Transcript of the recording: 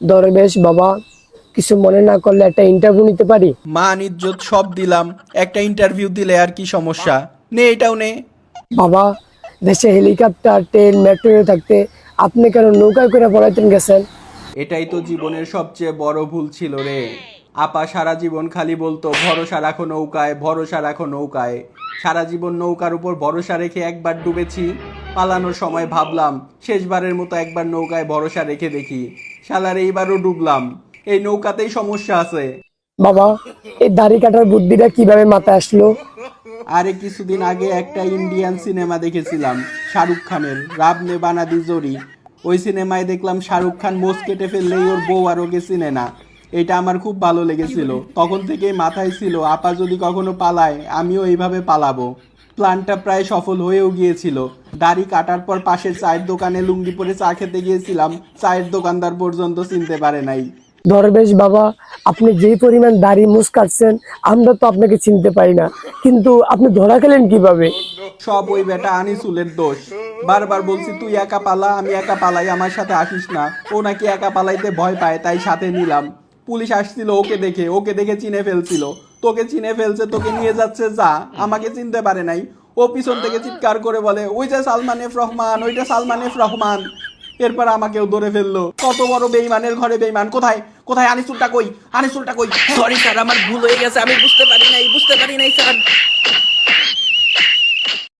দরবেশ বাবা কিছু মনে না করলে একটা ইন্টারভিউ নিতে পারি? মান ইজ্জত সব দিলাম একটা ইন্টারভিউ দিলে আর কি সমস্যা? নে এটাও নে। বাবা দেশে হেলিকপ্টার ট্রেন মেট্রো থাকতে আপনি কেন নৌকায় করে পড়াইতেন গেছেন? এটাই তো জীবনের সবচেয়ে বড় ভুল ছিল রে। আপা সারা জীবন খালি বলতো ভরসা রাখো নৌকায় ভরসা রাখো নৌকায়। সারা জীবন নৌকার উপর ভরসা রেখে একবার ডুবেছি। পালানোর সময় ভাবলাম শেষবারের মতো একবার নৌকায় ভরসা রেখে দেখি। শালার এইবারও ডুবলাম। এই নৌকাতেই সমস্যা আছে। বাবা এই দাড়ি কাটার বুদ্ধিটা কীভাবে মাথায় আসলো? আরে কিছুদিন আগে একটা ইন্ডিয়ান সিনেমা দেখেছিলাম শাহরুখ খানের রাব নে বানাদি জরি। ওই সিনেমায় দেখলাম শাহরুখ খান মোষ কেটে ফেললেই ওর বউ আর ওকে চিনে না। এটা আমার খুব ভালো লেগেছিল। তখন থেকেই মাথায় ছিল আপা যদি কখনো পালায় আমিও এইভাবে পালাবো। প্ল্যানটা প্রায় সফল হয়েও গিয়েছিল। দাড়ি কাটার পর পাশের চায়ের দোকানে লুঙ্গি পরে চা খেতে গিয়েছিলাম চায়ের দোকানদার পর্যন্ত চিনতে পারে নাই। দরবেশ বাবা আপনি যেই পরিমাণ দাড়ি মুছ কাটছেন আমরা তো আপনাকে চিনতে পারি না। কিন্তু আপনি ধরা খেলেন কীভাবে? সব ওই বেটা আনিসুলের দোষ। বারবার বলছি তুই একা পালা আমি একা পালাই আমার সাথে আসিস না। ও নাকি একা পালাইতে ভয় পায় তাই সাথে নিলাম। পুলিশ আসছিল, ওকে দেখে ওকে দেখে চিনে ফেলছিল। তোকে চিনে ফেলছে, তোকে নিয়ে যাচ্ছে, যা। আমাকে চিনতে পারে নাই। ও পিছন থেকে চিৎকার করে বলে, ওই যে সালমান এফ রহমান ওইটা সালমান এফ রহমান। এরপর আমাকেও ধরে ফেলল। কত বড় বেইমানের ঘরে বেইমান কোথায়? কোথায় আনিসুলটা কই? আনিসুলটা কই? সরি স্যার আমার ভুল হয়ে গেছে, আমি বুঝতে পারি নাই, বুঝতে পারি নাই স্যার